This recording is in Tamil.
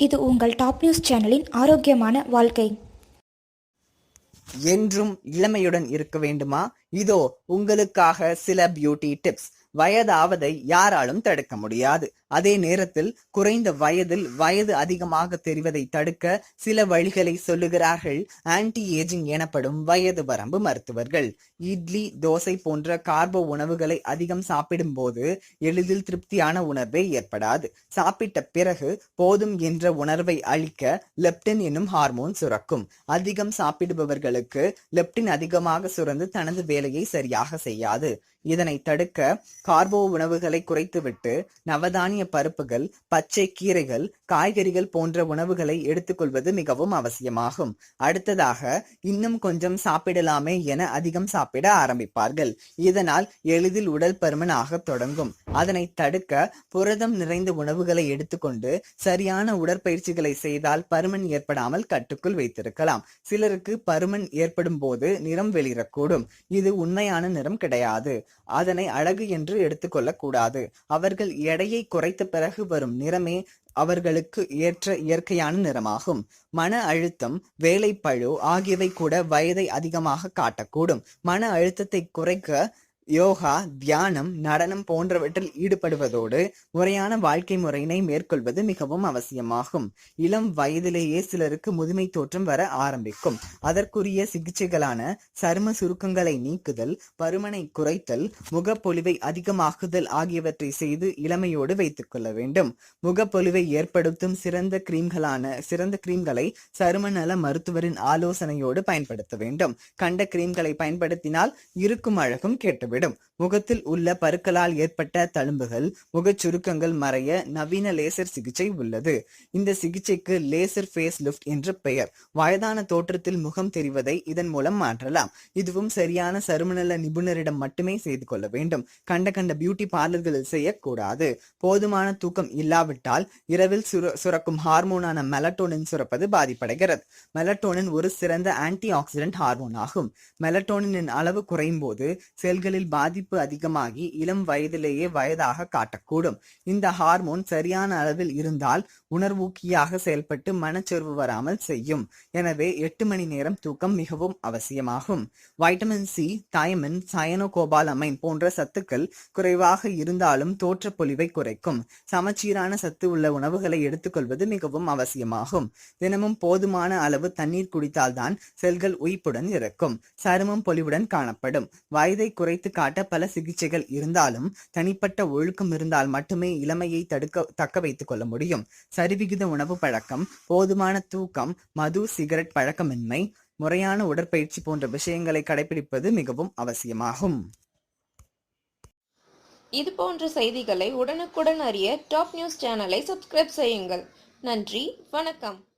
இது உங்கள் டாப் நியூஸ் சேனலின் ஆரோக்கியமான வாழ்க்கை. என்றும் இளமையுடன் இருக்க வேண்டுமா? இதோ உங்களுக்காக சில பியூட்டி டிப்ஸ் வயதாவதை யாராலும் தடுக்க முடியாது. அதே நேரத்தில் குறைந்த வயதில் வயது அதிகமாக தெரிவதை தடுக்க சில வழிகளை சொல்லுகிறார்கள் ஆன்டி ஏஜிங் எனப்படும் வயது வரம்பு மருத்துவர்கள். இட்லி தோசை போன்ற கார்போ உணவுகளை அதிகம் சாப்பிடும் போது எளிதில் திருப்தியான உணர்வே ஏற்படாது. சாப்பிட்ட பிறகு போதும் என்ற உணர்வை அளிக்க லெப்டின் என்னும் ஹார்மோன் சுரக்கும். அதிகம் சாப்பிடுபவர்களுக்கு லெப்டின் அதிகமாக சுரந்து தனது வேலையை சரியாக செய்யாது. இதனை தடுக்க கார்போ உணவுகளை குறைத்துவிட்டு நவதானிய பருப்புகள் பச்சை கீரைகள் காய்கறிகள் போன்ற உணவுகளை எடுத்துக்கொள்வது மிகவும் அவசியமாகும். அடுத்ததாக இன்னும் கொஞ்சம் சாப்பிடலாமே என அதிகம் சாப்பிட ஆரம்பிப்பார்கள். இதனால் எளிதில் உடல் பருமன் தொடங்கும். அதனை தடுக்க புரதம் நிறைந்த உணவுகளை எடுத்துக்கொண்டு சரியான உடற்பயிற்சிகளை செய்தால் பருமன் ஏற்படாமல் கட்டுக்குள் வைத்திருக்கலாம். சிலருக்கு பருமன் ஏற்படும் போது நிறம் வெளியிடக்கூடும் இது உண்மையான நிறம் கிடையாது. அதனை அழகு என்று எடுத்துக்கொள்ளக் கூடாது அவர்கள் எடையை குறைத்த பிறகு வரும் நிறமே அவர்களுக்கு ஏற்ற இயற்கையான நிறமாகும். மன அழுத்தம் வேலைப்பழு ஆகியவை கூட வயதை அதிகமாக காட்டக்கூடும். மன அழுத்தத்தை குறைக்க யோகா தியானம் நடனம் போன்றவற்றில் ஈடுபடுவதோடு முறையான வாழ்க்கை முறையினை மேற்கொள்வது மிகவும் அவசியமாகும். இளம் வயதிலேயே சிலருக்கு முதுமை தோற்றம் வர ஆரம்பிக்கும். அதற்குரிய சிகிச்சைகளான சரும சுருக்கங்களை நீக்குதல் பருமனை குறைத்தல் முகப்பொலிவை அதிகமாக்குதல் ஆகியவற்றை செய்து இளமையோடு வைத்துக் கொள்ள வேண்டும். முகப்பொலிவை ஏற்படுத்தும் சிறந்த கிரீம்களான சிறந்த கிரீம்களை சரும நல மருத்துவரின் ஆலோசனையோடு பயன்படுத்த வேண்டும். கண்ட கிரீம்களை பயன்படுத்தினால் இருக்கும் அழகும் கேட்டுவிடும். முகத்தில் உள்ள பருக்களால் ஏற்பட்ட தழும்புகள் முகச் சுருக்கங்கள் மறைய நவீன லேசர் சிகிச்சை உள்ளது. இந்த சிகிச்சைக்கு லேசர் ஃபேஸ் லிஃப்ட் என்று பெயர். வயதான தோற்றத்தில் முகம் தெரிவதை இதன் மூலம் மாற்றலாம். இதுவும் சரியான சருமநல நிபுணரிடம் மட்டுமே செய்து கொள்ள வேண்டும். கண்ட கண்ட பியூட்டி பார்லர்களில் செய்யக்கூடாது. போதுமான தூக்கம் இல்லாவிட்டால் இரவில் சுரக்கும் ஹார்மோனான மெலட்டோனின் சுரப்பது பாதிப்படைகிறது. மெலட்டோனின் ஒரு சிறந்த ஆன்டி ஆக்சிடென்ட் ஹார்மோன் ஆகும் மெலட்டோனின் அளவு குறையும் போது செல்களில் உடலில் பாதிப்பு அதிகமாகி இளம் வயதிலேயே வயதாக காட்டக்கூடும். இந்த ஹார்மோன் சரியான அளவில் இருந்தால் உணர்வூக்கியாக செயல்பட்டு மனச்சோர்வு வராமல் செய்யும். எனவே எட்டு மணி நேரம் தூக்கம் மிகவும் அவசியமாகும். வைட்டமின் சி தயமின் சயனோகோபாலமைன் போன்ற சத்துக்கள் குறைவாக இருந்தாலும் தோற்றப்பொலிவை குறைக்கும். சமச்சீரான சத்து உள்ள உணவுகளை எடுத்துக்கொள்வது மிகவும் அவசியமாகும். தினமும் போதுமான அளவு தண்ணீர் குடித்தால்தான் செல்கள் உயிர்ப்புடன் இருக்கும் சருமம் பொலிவுடன் காணப்படும். வயதை குறைத்து காட்ட பல சிகிச்சைகள் இருந்தாலும் தனிப்பட்ட ஒழுக்கம் இருந்தால் மட்டுமே இளமையை தடுக்க தக்க வைத்துக் கொள்ள முடியும். சரிவிகித உணவு பழக்கம் போதுமான தூக்கம் மது சிகரெட் பழக்கமின்மை முறையான உடற்பயிற்சி போன்ற விஷயங்களை கடைபிடிப்பது மிகவும் அவசியமாகும். இது போன்ற செய்திகளை உடனுக்குடன் அறிய டாப் நியூஸ் சேனலை சப்ஸ்கிரைப் செய்யுங்கள். நன்றி வணக்கம்.